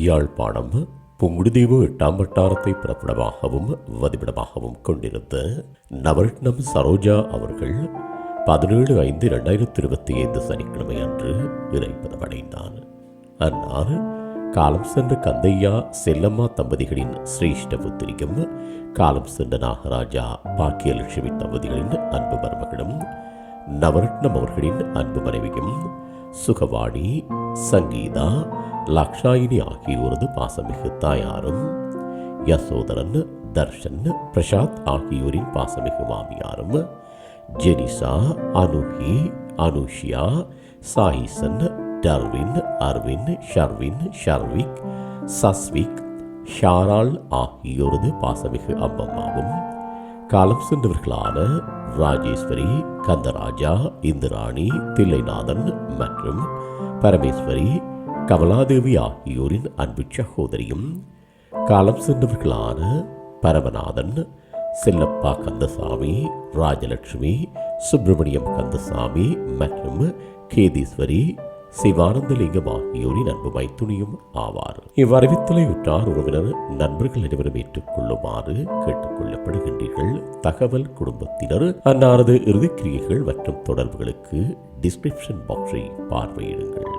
யாழ்ப்பாணம் புங்குடுதீவு எட்டாம் வட்டாரத்தை பிறப்பிடமாகவும் வதிவிடமாகவும் கொண்டிருந்த நவரட்னம் சரோஜா அவர்கள் பதினேழு ஐந்து இரண்டாயிரத்தி இருபத்தி ஐந்து சனிக்கிழமை அன்று இறைப்பதமடைந்தார் அன்னார் காலம் சென்ற கந்தையா செல்லம்மா தம்பதிகளின் சிரேஷ்ட புத்திரிக்கும் காலம் சென்ற நாகராஜா பாக்கியலட்சுமி தம்பதிகளின் அன்பு மருமகளும் நவரட்னம் அவர்களின் அன்பு மனைவியும் சுகவாணி சங்கீதா லக்ஷாயினி ஆகியோரது பாசமிகு தாயாரும் யசோதரன் தர்ஷன் பிரசாத் ஆகியோரின் பாசமிகு மாமியாரும் ஜெனிசா அனுகி அனுஷியா சாயிசன் டர்வின் அர்வின் ஷர்வின் ஷர்விக் சஸ்விக் ஷாரால் ஆகியோரது பாசமிகு அம்மம்மாவும் காலம் சென்றவர்களான ராஜேஸ்வரி கந்தராஜா இந்திராணி தில்லைநாதன் மற்றும் பரமேஸ்வரி கமலாதேவி ஆகியோரின் அன்பு சகோதரியும் காலம் சென்றவர்களான பரமநாதன் செல்லப்பா கந்தசாமி ராஜலட்சுமி சுப்பிரமணியம் கந்தசாமி மற்றும் கேதீஸ்வரி சிவானந்தலிங்கம் ஆகியோரின் அன்பு மைத்துணியும் ஆவார். இவ்வறிவித்தலை உற்றார் உறவினர் நண்பர்கள் அனைவரும் ஏற்றுக்கொள்ளுமாறு கேட்டுக்கொள்ளப்படுகின்றீர்கள். தகவல் குடும்பத்தினர் அன்னாரது இறுதிக்கிரியைகள் மற்றும் தொடர்புகளுக்கு டிஸ்கிரிப்ஷன் பாக்ஸை பார்வையிடுங்கள்.